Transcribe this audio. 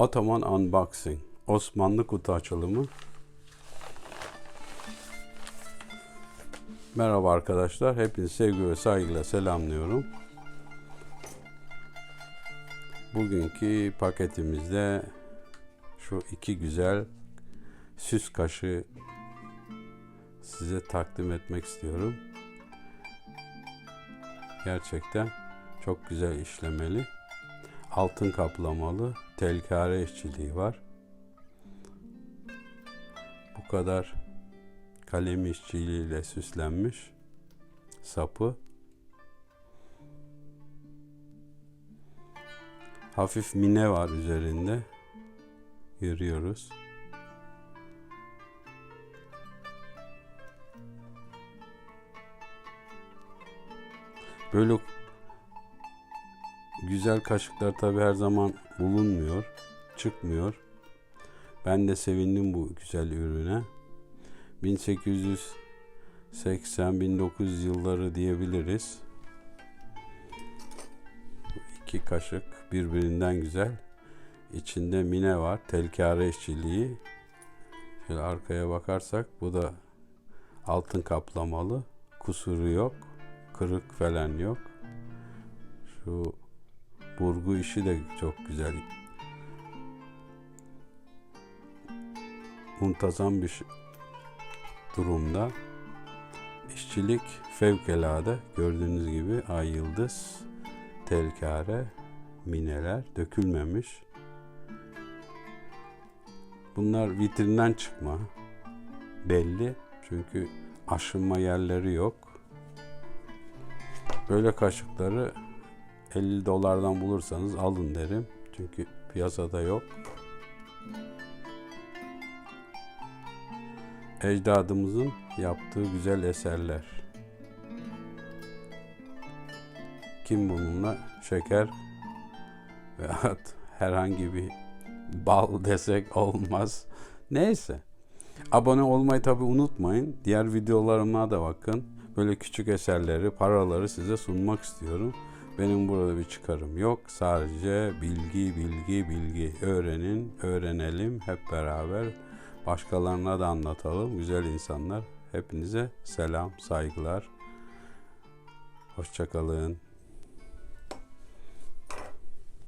Ottoman Unboxing. Osmanlı kutu açılımı. Merhaba arkadaşlar. Hepinizi sevgi ve saygıyla selamlıyorum. Bugünkü paketimizde şu iki güzel süs kaşı size takdim etmek istiyorum. Gerçekten çok güzel işlemeli. Altın kaplamalı, telkare işçiliği var. Bu kadar kalem işçiliğiyle süslenmiş sapı. Hafif mine var üzerinde. Görüyoruz. Böyle güzel kaşıklar tabi her zaman bulunmuyor, çıkmıyor. Ben de sevindim bu güzel ürüne. 1880-1900 yılları diyebiliriz. İki kaşık birbirinden güzel. İçinde mine var, telkare işçiliği. Şöyle arkaya bakarsak bu da altın kaplamalı. Kusuru yok, kırık falan yok. Şu burgu işi de çok güzel. Muntazam bir durumda. İşçilik fevkalade. Gördüğünüz gibi ay yıldız, telkare, mineler dökülmemiş. Bunlar vitrinden çıkma. Belli. Çünkü aşınma yerleri yok. Böyle kaşıkları 50 dolardan bulursanız alın derim. Çünkü piyasada yok. Ecdadımızın yaptığı güzel eserler. Kim bununla şeker veya herhangi bir bal desek olmaz. Neyse. Abone olmayı tabi unutmayın. Diğer videolarıma da bakın. Böyle küçük eserleri, paraları size sunmak istiyorum. Benim burada bir çıkarım yok. Sadece bilgi, bilgi, bilgi. Öğrenin, öğrenelim hep beraber. Başkalarına da anlatalım. Güzel insanlar. Hepinize selam, saygılar. Hoşçakalın.